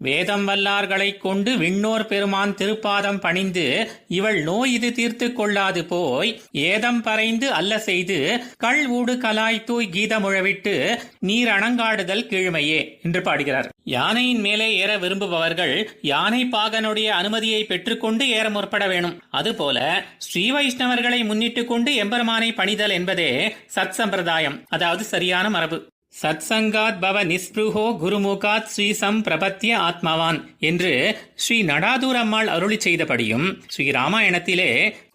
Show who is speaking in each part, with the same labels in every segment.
Speaker 1: வேதம் வல்லார்களைக் கொண்டு விண்ணோர் பெருமான் திருப்பாதம் பணிந்து இவள் நோய் இது தீர்த்து கொள்ளாது போய் ஏதம் பறைந்து அல்ல செய்து கள் ஊடு கலாய் தூய் கீதமுழவிட்டு நீர் அணங்காடுதல் கீழ்மையே என்று பாடுகிறார். யானையின் மேலே ஏற விரும்புபவர்கள் யானை பாகனுடைய அனுமதியை பெற்றுக்கொண்டு ஏற முற்பட வேணும். அதுபோல ஸ்ரீ வைஷ்ணவர்களை முன்னிட்டு கொண்டு எம்பெருமானை பணிதல் என்பதே சத் சம்பிரதாயம் அதாவது சரியான மரபு. சத்சங்காத் பவ நிஸ்பிருகோ குருமுகாத் ஸ்ரீசம் பிரபத்திய ஆத்மவான் என்று ஸ்ரீ நடாதூர் அம்மாள் அருளி செய்தபடியும் ஸ்ரீ ராமாயணத்திலே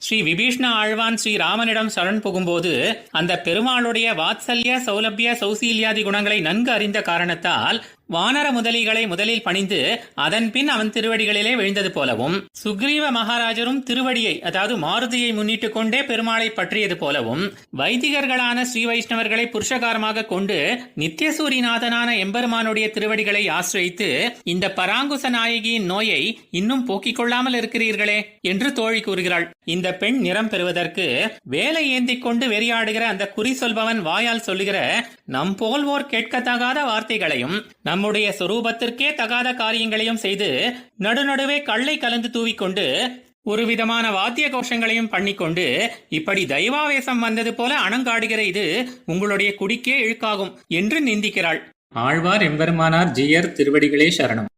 Speaker 1: ஸ்ரீ விபீஷ்ண ஆழ்வான் ஸ்ரீ ராமனிடம் சரண் புகும்போது அந்த பெருமாளுடைய வாத்சல்ய சௌலபிய சௌசீல்யாதி குணங்களை நன்கு அறிந்த காரணத்தால் வானர முதலிகளை முதலில் பணிந்து அதன் பின் அவன் திருவடிகளிலே விழுந்தது போலவும் சுக்ரீவ மகாராஜரும் திருவடியை அதாவது மாருதியை முன்னிட்டு கொண்டே பெருமாளை பற்றியது போலவும் வைதிகர்களான ஸ்ரீ வைஷ்ணவர்களை புருஷகாரமாக கொண்டு நித்தியசூரிநாதனான எம்பெருமானுடைய திருவடிகளை ஆசிரியித்து இந்த பராங்குச நாயகியின் நோயை இன்னும் போக்கிக் கொள்ளாமல் இருக்கிறீர்களே என்று தோழி கூறுகிறாள். இந்த பெண் நிறம் பெறுவதற்கு வேலை ஏந்திக் கொண்டு வெறியாடுகிற அந்த குறி சொல்பவன் வாயால் சொல்லுகிற நம் போல்வோர் கேட்கத்தகாத வார்த்தைகளையும் நம்முடைய சொரூபத்திற்கே தகாத காரியங்களையும் செய்து நடுநடுவே கள்ளை கலந்து தூவிக்கொண்டு ஒரு விதமான வாத்திய கோஷங்களையும் பண்ணிக்கொண்டு இப்படி தெய்வாவேசம் வந்தது போல அணங்காடுகிற இது உங்களுடைய குடிக்கே இழுக்காகும் என்று நிந்திக்கிறாள். ஆழ்வார் எம்பெருமானார் ஜியர் திருவடிகளே சரணம்.